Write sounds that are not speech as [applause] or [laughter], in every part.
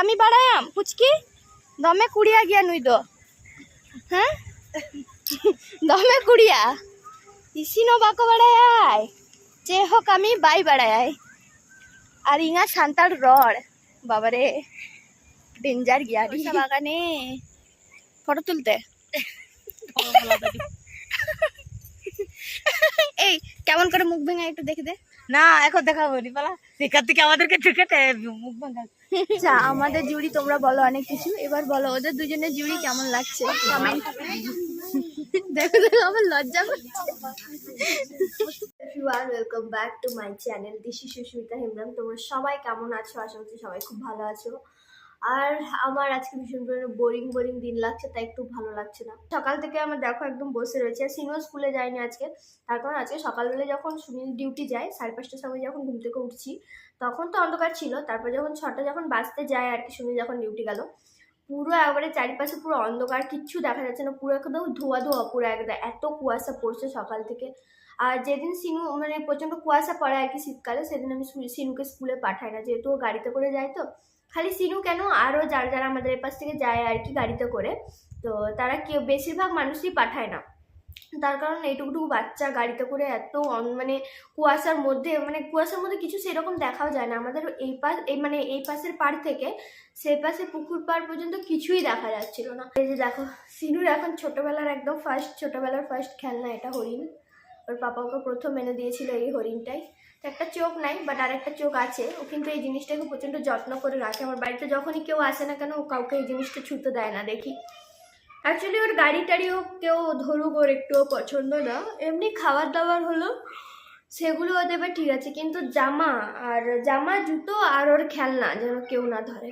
কামি বাড়ায়াম পুচকি? দমে কুড়িয়া গিয়া নুই দো। হ্যাঁ? দমে কুড়িয়া? ইসিনো বাকো বাড়ায় যে হোক আমি বাই বাড়ায় আর ইঙা সান্তাল রড। বাবারে ডেঞ্জার গিয়া বাগানে। ফটো তুলতে। [laughs] এই কেমন করে মুখ ভেঙে একটু দেখে দে। না এখন দেখাবো নি পালা। সেখান থেকে আমাদেরকে টিকেটে মুখ ভাঙা। আচ্ছা আমাদের জুড়ি তোমরা বলো অনেক কিছু। এবার বলো ওদের দুজনের জুড়ি কেমন লাগছে? কমেন্ট দেখো দেখো আমার লজ্জা করছে। Everyone welcome back to my channel Dishi Susmita Hembram তোমরা সবাই কেমন আছো? আশা করছি সবাই খুব ভালো আছো। আর আমার আজকে ভীষণ পরিমাণে বোরিং বোরিং দিন লাগছে, তাই একটু ভালো লাগছে না। সকাল থেকে আমার দেখো একদম বসে রয়েছে, আর সিনিয়র স্কুলে যায়নি আজকে। তার কারণ আজকে সকালবেলা যখন সুনীল ডিউটি যায়, সাড়ে পাঁচটার সময় যখন ঘুম থেকে উঠছি, তখন তো অন্ধকার ছিল। তারপর যখন ছটা যখন বাজতে যায়, আর কি সুনীল যখন ডিউটি গেল, পুরো একবারে চারিপাশে পুরো অন্ধকার, কিচ্ছু দেখা যাচ্ছে না, পুরো একদম ধোয়া ধোয়া পুরো একদম এত কুয়াশা পড়ছে সকাল থেকে। আর যেদিন সিনু মানে প্রচণ্ড কুয়াশা পড়ে আর কি শীতকালে, সেদিন আমি সিনুকে স্কুলে পাঠাই না, যেহেতু ও গাড়িতে করে যায় তো। খালি সিনু কেন? আরও যারা যারা আমাদের এপাশ থেকে যায় আর কি গাড়িতে করে, তো তারা কেউ, বেশিরভাগ মানুষই পাঠায় না। তার কারণ এইটুকুটুকু বাচ্চা গাড়িতে করে এত মানে কুয়াশার মধ্যে মানে কুয়াশার মধ্যে কিছু সেরকম দেখাও যায় না। আমাদের এই পাশ, এই মানে এই পাশের পাড় থেকে, সেই পাশে পুকুর পাড় পর্যন্ত কিছুই দেখা যাচ্ছিল না। এই যে দেখো, সিনুর এখন ছোটবেলার একদম ফার্স্ট ছোটবেলার ফার্স্ট খেলনা, এটা হরিণ। ওর পাপা ওকে প্রথম এনে দিয়েছিল এই হরিণটাই। তো একটা চোখ নাই বাট আর একটা চোখ আছে। ও কিন্তু এই জিনিসটাকে প্রচণ্ড যত্ন করে রাখে। আমার বাড়িতে যখনই কেউ আসে না কেন, ও কাউকে এই জিনিসটা ছুতে দেয় না, দেখি। অ্যাকচুয়ালি ওর গাড়ি টাড়িও কেউ ধরুক, ওর একটুও পছন্দ না। এমনি খাবার দাবার হলো, সেগুলো ও দেবে ঠিক আছে। কিন্তু জামা, আর জামা, জুতো, আর ওর খেলনা যেন কেউ না ধরে।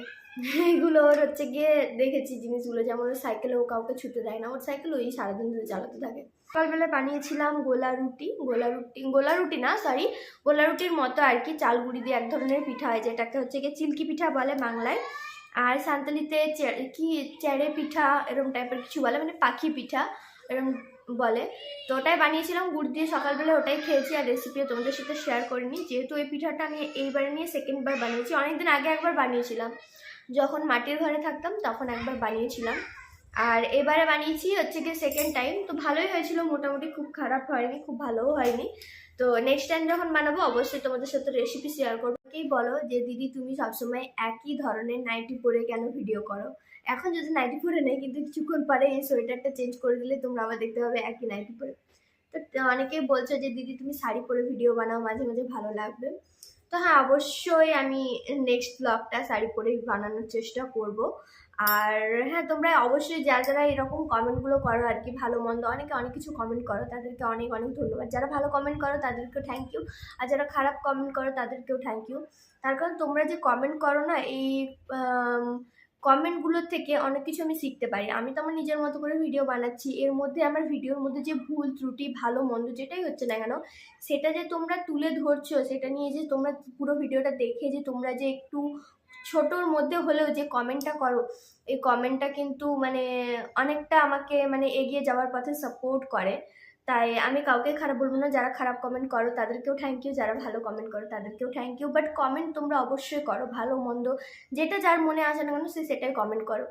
এইগুলো ওর হচ্ছে গিয়ে দেখেছি জিনিসগুলো, যেমন ওর সাইকেলে ও কাউকে ছুটে দেয় না। ওর সাইকেল ওই সারাদিন ধরে চালাতে থাকে। সকালবেলা বানিয়েছিলাম গোলা রুটি গোলা রুটি গোলা রুটি না সরি গোলা রুটির মতো আর কি চাল গুঁড়ি দিয়ে এক ধরনের পিঠা হয়, যেটাকে হচ্ছে গিয়ে চিলকি পিঠা বলে বাংলায়। আর সান্তালিতে কি, চেড়ে পিঠা এরকম টাইপের কিছু বলে মানে পাখি পিঠা এরকম বলে। তো ওটাই বানিয়েছিলাম, গুড় দিয়ে সকালবেলা ওটাই খেয়েছি, আর রেসিপিও তোমাদের সাথে শেয়ার করিনি। যেহেতু এই পিঠাটা আমি এইবারে নিয়ে সেকেন্ডবার বানিয়েছি, অনেকদিন আগে একবার বানিয়েছিলাম। যখন মাটির ঘরে থাকতাম, তখন একবার বানিয়েছিলাম। আর এবারে বানিয়েছি হচ্ছে কি সেকেন্ড টাইম তো ভালোই হয়েছিল, মোটামুটি খুব খারাপ হয়নি, খুব ভালোও হয়নি। তো নেক্সট টাইম যখন বানাবো, অবশ্যই তোমাদের সাথে রেসিপি শেয়ার করব। কেই বলো যে, দিদি তুমি সবসময় একই ধরনের নাইটি পরে কেন ভিডিও করো? এখন যদি নাইটি পরে নেই, কিন্তু কিছুক্ষণ পরে এই সোয়েটারটা চেঞ্জ করে দিলে তোমরা আবার দেখতে পাবে একই নাইটি পরে তো অনেকেই বলছো যে, দিদি তুমি শাড়ি পরে ভিডিও বানাও, মাঝে মাঝে ভালো লাগবে। তো হ্যাঁ অবশ্যই আমি নেক্সট ব্লগটা শাড়ি পরেই বানানোর চেষ্টা করব। আর হ্যাঁ তোমরা অবশ্যই যারা যারা এরকম কমেন্টগুলো করো আর কি, ভালো মন্দ, অনেকে অনেক কিছু কমেন্ট করো, তাদেরকে অনেক অনেক ধন্যবাদ। যারা ভালো কমেন্ট করো, তাদেরকেও থ্যাংক ইউ আর যারা খারাপ কমেন্ট করো, তাদেরকেও থ্যাংক ইউ তার কারণ তোমরা যে কমেন্ট করো না, এই কমেন্টগুলোর থেকে অনেক কিছু আমি শিখতে পারি। আমি তো আমার নিজের মতো করে ভিডিও বানাচ্ছি। এর মধ্যে আমার ভিডিওর মধ্যে যে ভুল, ত্রুটি, ভালো, মন্দ যেটাই হচ্ছে না কেন, সেটা যে তোমরা তুলে ধরছো, সেটা নিয়ে যে তোমরা পুরো ভিডিওটা দেখে যে তোমরা যে একটু ছোটোর মধ্যে হলেও যে কমেন্টটা করো, এই কমেন্টটা কিন্তু মানে অনেকটা আমাকে মানে এগিয়ে যাওয়ার পথে সাপোর্ট করে। তাই আমি কাউকে খারাপ বলব না, যারা খারাপ কমেন্ট করো, তাদেরকেও থ্যাংক ইউ যারা ভালো কমেন্ট করো, তাদেরকেও থ্যাংক ইউ বাট কমেন্ট তোমরা অবশ্যই করো, ভালো, মন্দ, যেটা যার মনে আসে না কেন, সে সেটাই কমেন্ট করো।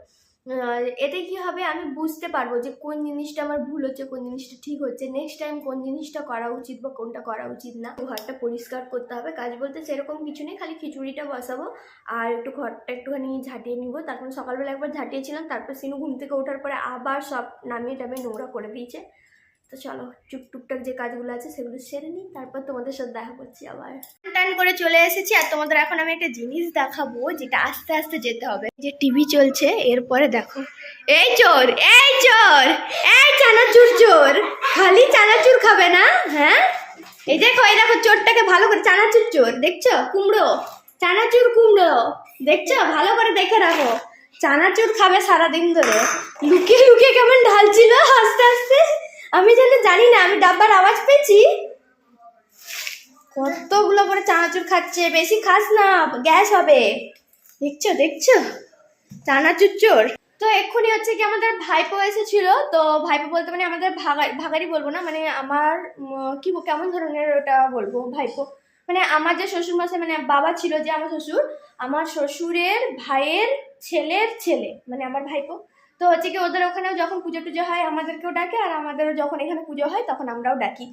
এতে কি হবে, আমি বুঝতে পারব যে কোন জিনিসটা আমার ভুল হচ্ছে, কোন জিনিসটা ঠিক হচ্ছে নেক্সট টাইম কোন জিনিসটা করা উচিত বা কোনটা করা উচিত না। ঘরটা পরিষ্কার করতে হবে, কাজ বলতে সেরকম কিছু নেই, খালি খিচুড়িটা বসাবো, আর একটু ঘরটা একটুখানি ঝাঁটিয়ে নিব। তারপর সকালবেলা একবার ঝাঁটিয়েছিলাম, তারপর সিনু ঘুম থেকে ওঠার পরে আবার সব নামিয়ে টামিয়ে নোংরা করে দিয়েছে। তো চলো, চুপ টুকটাক যে কাজগুলো আছে সেগুলো সেরে নিই, তারপর তোমাদের সাথে দেখা করছি আবার। টান করে চলে এসেছি, আর তোমাদের এখন আমি একটা জিনিস দেখাবো, যেটা আস্তে আস্তে যেতে হবে। যে টিভি চলছে, এরপরে দেখো। এই চোর এই চোর, এই চানাচুর চোর। খালি চানাচুর খাবে না হ্যাঁ? এই দেখো এই দেখো চোরটাকে ভালো করে, চানাচুর চোর, দেখছ? কুমড়ো, চানাচুর কুমড়ো, দেখছ? ভালো করে দেখে রাখো। চানাচুর খাবে সারাদিন ধরে। লুকিয়ে লুকিয়ে কেমন ঢালছিল, আস্তে আস্তে। আমি যেন জানি না, আমি ডাব্বার আওয়াজ পেয়েছি। কতগুলো করে চানাচুর খাচ্ছে, বেশি খাস না, গ্যাস হবে। দেখছ দেখছ? চানাচুর চোর। তো এক্ষুনি হচ্ছে কি আমাদের ভাইপো এসেছিল, তো ভাইপো বলতে মানে আমাদের ভাগা ভাগারি বলব না মানে আমার কি কেমন ধরনের ওটা বলব, ভাইপো? মানে আমার যে শ্বশুর মশাই মানে বাবা ছিল যে আমার শ্বশুর, আমার শ্বশুরের ভাইয়ের ছেলের ছেলে মানে আমার ভাইপো। তো হচ্ছে কি ওদের ওখানেও যখন পুজো টুজো হয়, আমাদেরকেও ডাকে আর আমাদেরও যখন এখানে পুজো হয়, তখন আমরাও ডাকি।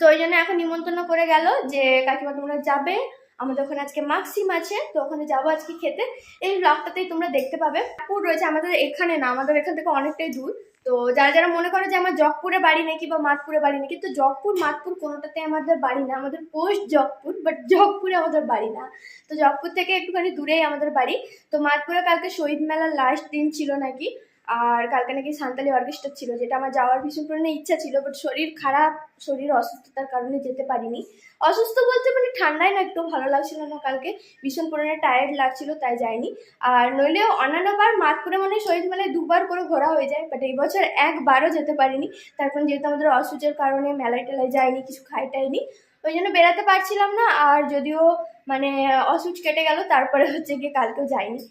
তো ওই জন্য এখন নিমন্ত্রণ করে গেল যে, কাকিমা তোমরা যাবে। আমাদের ওখানে আজকে মাক্সিম আছে, তো ওখানে যাব আজকে খেতে। এই ব্লগটাতেই তোমরা দেখতে পাবে। পুর রয়েছে আমাদের এখানে না, আমাদের এখান থেকে অনেকটাই দূর। তো যারা যারা মনে করে যে আমার জগপুরে বাড়ি নাকি বা মাতপুরে বাড়ি নাকি, তো জগপুর মাতপুর কোনোটাতে আমাদের বাড়ি না। আমাদের পোস্ট জগপুর বাট জগপুরে আমাদের বাড়ি না। তো জগপুর থেকে একটুখানি দূরেই আমাদের বাড়ি। তো মাতপুরে কালকে শহীদ মেলার লাস্ট দিন ছিল নাকি। আর কালকে নাকি সান্তালি অর্কেস্ট্রা ছিল, যেটা আমার যাওয়ার ভীষণ পরিমাণে ইচ্ছা ছিল বাট শরীর খারাপ, শরীর অসুস্থতার কারণে যেতে পারিনি। অসুস্থ বলতে মানে ঠান্ডায় না একটু ভালো লাগছিল না কালকে, ভীষণ পরিমাণে টায়ার্ড লাগছিল, তাই যাইনি। আর নইলেও অন্যান্যবার মাতপুরে মানে শহীদ মেলায় দুবার করে ঘোরা হয়ে যায় বাট এই বছর একবারও যেতে পারিনি। তার কারণ যেহেতু আমাদের অসুচের কারণে মেলায় টেলায় যাইনি, কিছু খাই টাইনি ওই জন্য বেরাতে পারছিলাম না, আর যদিও মানে অসুচ কেটে গেল, তারপরে হচ্ছে গিয়ে কালকেও যাইনি।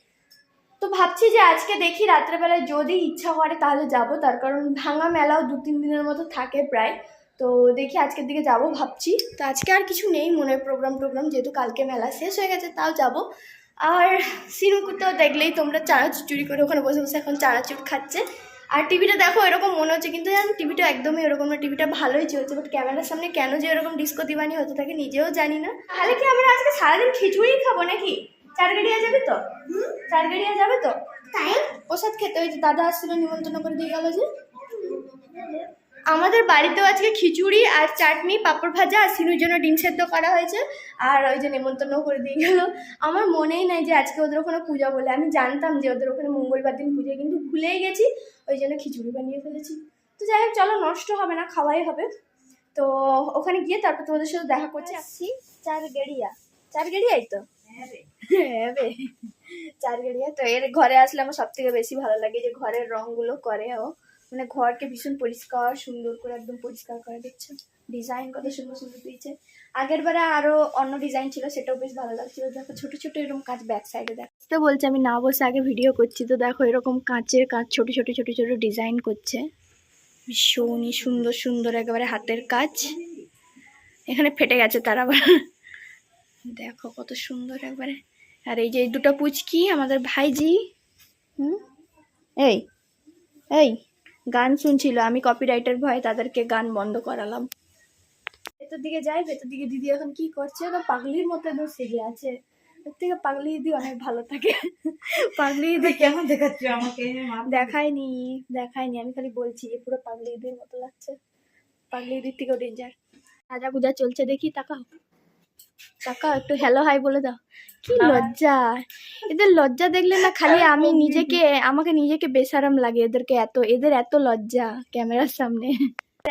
তো ভাবছি যে আজকে দেখি রাত্রেবেলায় যদি ইচ্ছা করে তাহলে যাব। তার কারণ ভাঙা মেলাও দু তিন দিনের মতো থাকে প্রায়। তো দেখি আজকের দিকে যাব ভাবছি। তো আজকে আর কিছু নেই মনে প্রোগ্রাম টোগ্রাম, যেহেতু কালকে মেলা শেষ হয়ে গেছে, তাও যাব। আর সিনুকুতেও দেখলেই তোমরা চানাচুর চুরি করে ওখানে বসে বসে এখন চানাচুর খাচ্ছে। আর টিভিটা দেখো, এরকম মনে হচ্ছে, কিন্তু জানো, টিভিটা একদমই এরকম না, টিভিটা ভালোই চলছে বাট ক্যামেরার সামনে কেন যে এরকম ডিস্কো দিবানি হতে থাকে নিজেও জানি না। তাহলে কি আমরা আজকে সারাদিন খিচুড়ি খাব নাকি? চারগাড়িয়া যাবে তো? চারগাড়িয়া যাবে তো? তাই? প্রসাদ খেতে ওই যে দাদা আসছিল নিমন্ত্রণ করে দিয়ে গেল যে। আমাদের বাড়িতেও আজকে খিচুড়ি আর চাটনি পাঁপড় ভাজা আর সিনুর জন্য ডিম সেদ্ধ করা হয়েছে। আর ওই যে নেমন্তন্ন করে দিয়ে গেল। আমার মনেই নাই যে আজকে ওদের ওখানে পূজা বলে। আমি জানতাম যে ওদের ওখানে মঙ্গলবার দিন পুজো কিন্তু ভুলেই গেছি। ওই জন্য খিচুড়ি বানিয়ে ফেলেছি। তো যাই হোক চলো নষ্ট হবে না খাওয়াই হবে। তো ওখানে গিয়ে তারপর তোমাদের সাথে দেখা করছি। আসছি চার গেড়িয়া চার গেড়িয়াই তো? হ্যাঁ বে চার গেড়িয়া তো এর ঘরে আসলে আমার সব থেকে বেশি ভালো লাগে যে ঘরের রংগুলো করে ও। মানে ঘরকে ভীষণ পরিষ্কার, সুন্দর করে একদম পরিষ্কার করে দিচ্ছে ডিজাইন কত সুন্দর সুন্দর দিয়েছে আগের বারে আরও অন্য ডিজাইন ছিল, সেটাও বেশ ভালো লাগছিল। দেখো, ছোট ছোট এরকম কাজ ব্যাক সাইডে দেখো। তো বলছে, আমি না বসে আগে ভিডিও করছি। তো দেখো, এরকম কাঁচের কাজ ছোট ছোট ছোট ছোট ডিজাইন করছে। ভীষণই সুন্দর সুন্দর একেবারে হাতের কাজ এখানে ফেটে গেছে তার আবার। দেখো, কত সুন্দর একবারে। আর এই যে দুটো পুচকি আমাদের ভাইজি। হুম? এই এই গান শুনছিল। আমি কপিরাইটার ভয়ে তাদেরকে গান বন্ধ করালাম। ভেতর দিকে যাই ভেতর দিকে দিদি এখন কি করছে? তো পাগলির মতো একদম সেজে আছে। এর থেকে পাগলি দিদি অনেক ভালো থাকে। পাগলি দিদি কেমন দেখাচ্ছ আমাকে? দেখায়নি দেখায়নি। আমি খালি বলছি যে পুরো পাগলি দিদির মতো লাগছে। পাগলি দিদির থেকেও ডেঞ্জার সাজা গুজা চলছে দেখি তাকাও। তাকাও একটু হ্যালো হাই বলে দাও। কি লজ্জা। এদের লজ্জা দেখলে না খালি আমি নিজেকে আমাকে নিজেকে বেসারাম লাগে এদেরকে এত। এদের এত লজ্জা ক্যামেরার সামনে।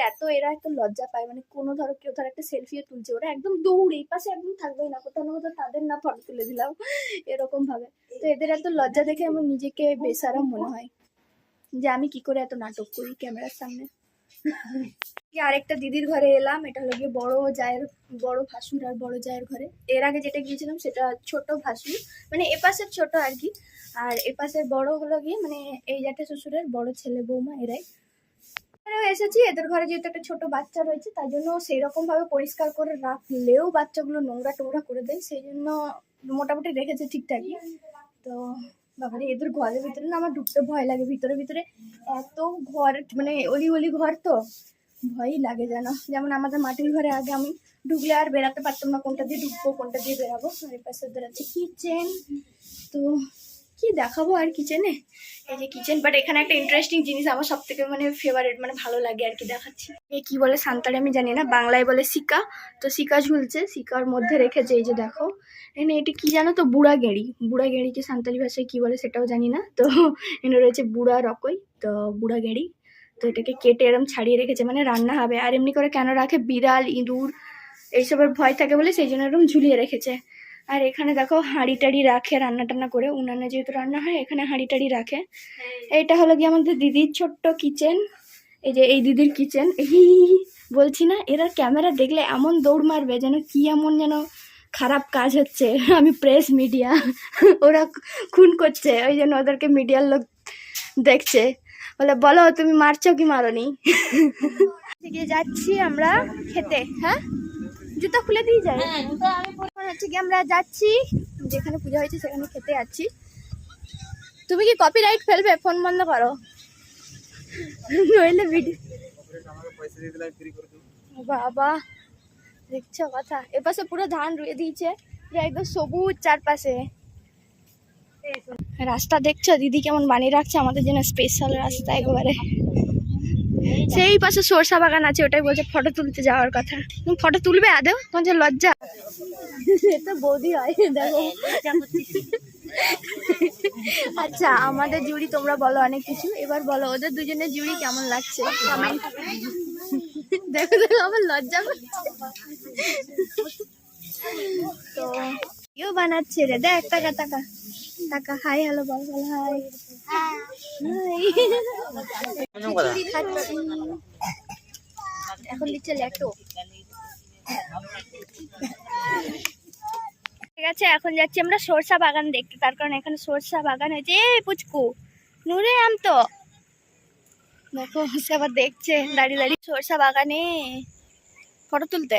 এত এরা এত লজ্জা পায়। মানে কোনো ধরো কেউ ধর একটা সেলফিও তুলছে ওরা একদম দৌড়ে এই পাশে একদম থাকবেই না কোথাও না কোথাও তাদের না ফটো তুলে দিলাম এরকম ভাবে। তো এদের এত লজ্জা দেখে আমার নিজেকে বেসারাম মনে হয় যে আমি কি করে এত নাটক করি ক্যামেরার সামনে। কি আরেকটা দিদির ঘরে এলাম, এটা হলো গিয়ে বড় জায়ের, বড় ভাসুর আর বড় জায়ের ঘরে। এর আগে যেটা গিয়েছিলাম সেটা ছোট ভাসুর মানে এপাশের ছোট আর কি। আর এপাশের বড় হলো গিয়ে মানে এই জ্যাঠা শ্বশুরের বড় ছেলে বৌমা এরাই। এসেছি, এদের ঘরে যেহেতু একটা ছোট বাচ্চা রয়েছে, তাই জন্য সেই রকম ভাবে পরিষ্কার করে রাখলেও বাচ্চাগুলো নোংরা টোংরা করে দেয়, সেই জন্য মোটামুটি রেখেছে ঠিকঠাকই তো বাবারে, এদের ঘরের ভিতরে না আমার ঢুকতে ভয় লাগে, ভিতরে ভিতরে এত ঘর মানে অলি অলি ঘর তো। ভয়ই লাগে যেন। যেমন আমাদের মাটির ঘরে আগে আমি ঢুকলে আর বেরাতে পারতাম না, কোনটা দিয়ে ঢুকবো, কোনটা দিয়ে বেরাবো আর পাশে কিচেন তো কি দেখাবো আর কিচেনে এই যে কিচেন বাট এখানে একটা ইন্টারেস্টিং জিনিস আমার সব থেকে মানে ফেভারিট মানে ভালো লাগে আর কি দেখাচ্ছি। এই কি বলে সান্তালে আমি জানি না, বাংলায় বলে সিকা তো সিকা ঝুলছে সিকার মধ্যে রেখেছে এই যে দেখো। এখানে এটি কি জানো তো বুড়া গেঁড়ি বুড়া গেঁড়িকে সান্তালি ভাষায় কি বলে সেটাও জানি না। তো এখানে রয়েছে বুড়া রকই, তো বুড়া গেঁড়ি তো এটাকে কেটে এরম ছাড়িয়ে রেখেছে মানে রান্না হবে। আর এমনি করে কেন রাখে? বিড়াল ইঁদুর এইসবের ভয় থাকে বলে সেই জন্য এরকম ঝুলিয়ে রেখেছে। আর এখানে দেখো হাঁড়ি টাড়ি রাখে রান্না টান্না করে। উনানে যেহেতু রান্না হয় এখানে হাঁড়ি টাড়ি রাখে। এটা হলো গিয়ে আমাদের দিদির ছোট্ট কিচেন। এই যে এই দিদির কিচেন। এই বলছি না এরা ক্যামেরা দেখলে এমন দৌড় মারবে যেন কি এমন যেন খারাপ কাজ হচ্ছে। আমি প্রেস মিডিয়া ওরা খুন করছে। ওই জন্য ওদেরকে মিডিয়ার লোক দেখছে। বলে বলো তুমি মারছো কি মারনি? থেকে যাচ্ছি আমরা খেতে হ্যাঁ? জুতা খুলে দিয়ে যায় এখন হচ্ছে কি আমরা যাচ্ছি যেখানে পূজা হয়েছে সেখানে খেতে যাচ্ছি। তুমি কি কপিরাইট ফেলবে? ফোন বন্ধ করো। নইলে ভিডিও বাবা দেখছ কথা? এপাশে পুরো ধান রুয়ে দিয়েছে পুরো একদম সবুজ চারপাশে। রাস্তা দেখছ? দিদি কেমন বানিয়ে রাখছে? আমাদের জন্য স্পেশাল রাস্তা একবারে। সেই পাশে সরষা বাগান আছে, ওটাই বলছে ফটো তুলতে যাওয়ার কথা। তুমি ফটো তুলবে আদেও তোমার যে লজ্জা। বৌদি হয়, দেখো। আচ্ছা আমাদের জুড়ি তোমরা বলো অনেক কিছু। এবার বলো, ওদের দুজনের জুড়ি কেমন লাগছে? দেখো দেখো, আমার লজ্জা তো, কেউ বানাচ্ছে রে, দেখ টাকা টাকা টাকা হাই হ্যালো বল বল হাই হাই খাচ্ছি এখন দিচ্ছে ল্যাটো। ঠিক আছে এখন যাচ্ছি আমরা সরষা বাগান দেখতে। তার কারণ এখানে সরষা বাগান হয়েছে। এ পুচকু নুরে আম তো। দেখো সে আবার দেখছে দাঁড়িয়ে দাঁড়িয়ে সরষা বাগানে। ফটো তুলতে।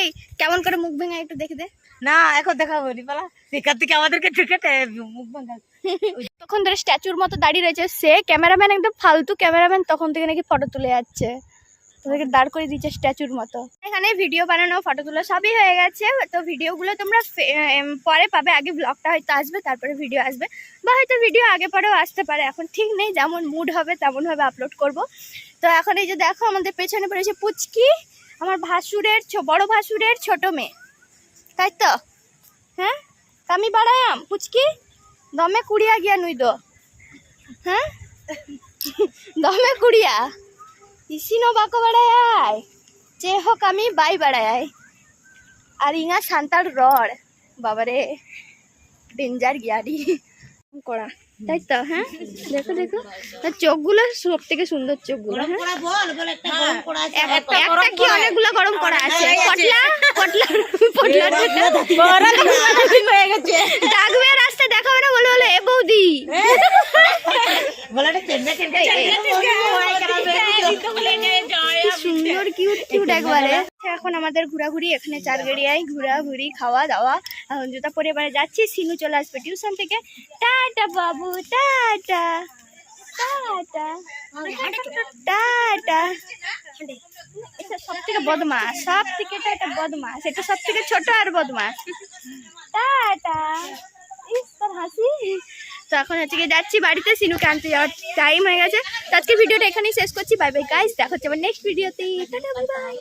এই কেমন করে মুখ ভেঙে একটু দেখে দে। না এখন দেখাবো রিপালা সেখান থেকে আমাদেরকে ঢুকেটে মুখ ভাঙা তখন ধরে স্ট্যাচুর মতো দাঁড়িয়ে রয়েছে সে। ক্যামেরাম্যান একদম ফালতু ক্যামেরাম্যান তখন থেকে নাকি ফটো তুলে যাচ্ছে। তোদেরকে দাঁড় করে দিচ্ছে স্ট্যাচুর মতো। এখানে ভিডিও বানানো ফটো তোলা সবই হয়ে গেছে। তো ভিডিওগুলো তোমরা পরে পাবে। আগে ব্লগটা হয়তো আসবে তারপরে ভিডিও আসবে। বা হয়তো ভিডিও আগে পরেও আসতে পারে। এখন ঠিক নেই যেমন মুড হবে তেমন ভাবে আপলোড করব। তো এখন এই যে দেখো আমাদের পেছনে পড়েছে পুচকি। আমার ভাসুরের বড় ভাসুরের ছোট মেয়ে। তাই তো? হ্যাঁ? আমি বাড়ায়াম পুচকি? দমে কুড়িয়া গিয়া নুই দো হ্যাঁ? দমে কুড়িয়া। ইসিনো বাকো বাড়ায় যে হোক আমি বাই বাড়ায় আর ইঙা সান্তার রড। বাবারে, ডেঞ্জার গিয়ারি। করা। তাই তো হ্যাঁ দেখো দেখো আর চোখগুলো সব থেকে সুন্দর চোখগুলো হ্যাঁ একটা কি অনেকগুলো গরম করা আছে পটলা পটলা পটলা হয়ে গেছে ডাকবে আর রাস্তা দেখাবে না বলে বলে এ বৌদি সুন্দর কিউট কিউট একবারে এখন আমাদের ঘোরাঘুরি এখানে চার গেড়িয়ায় ঘোরাঘুরি খাওয়া দাওয়া এখন জুতা পরে এবারে যাচ্ছি সিনু চলে আসবে টিউশন থেকে টাটা বাবু টাটা টাটা টাটা এটা সব থেকে বদমাস সব থেকে এটা বদমাস এটা সব থেকে ছোট আর বদমাস টাটা তো এখন হচ্ছে গিয়ে যাচ্ছি বাড়িতে সিনুকে আনতে যাওয়ার টাইম হয়ে গেছে। তো আজকে ভিডিওটা এখানেই শেষ করছি। বাই বাই গাইস দেখা হচ্ছে আবার নেক্সট ভিডিওতে টাটা বাই বাই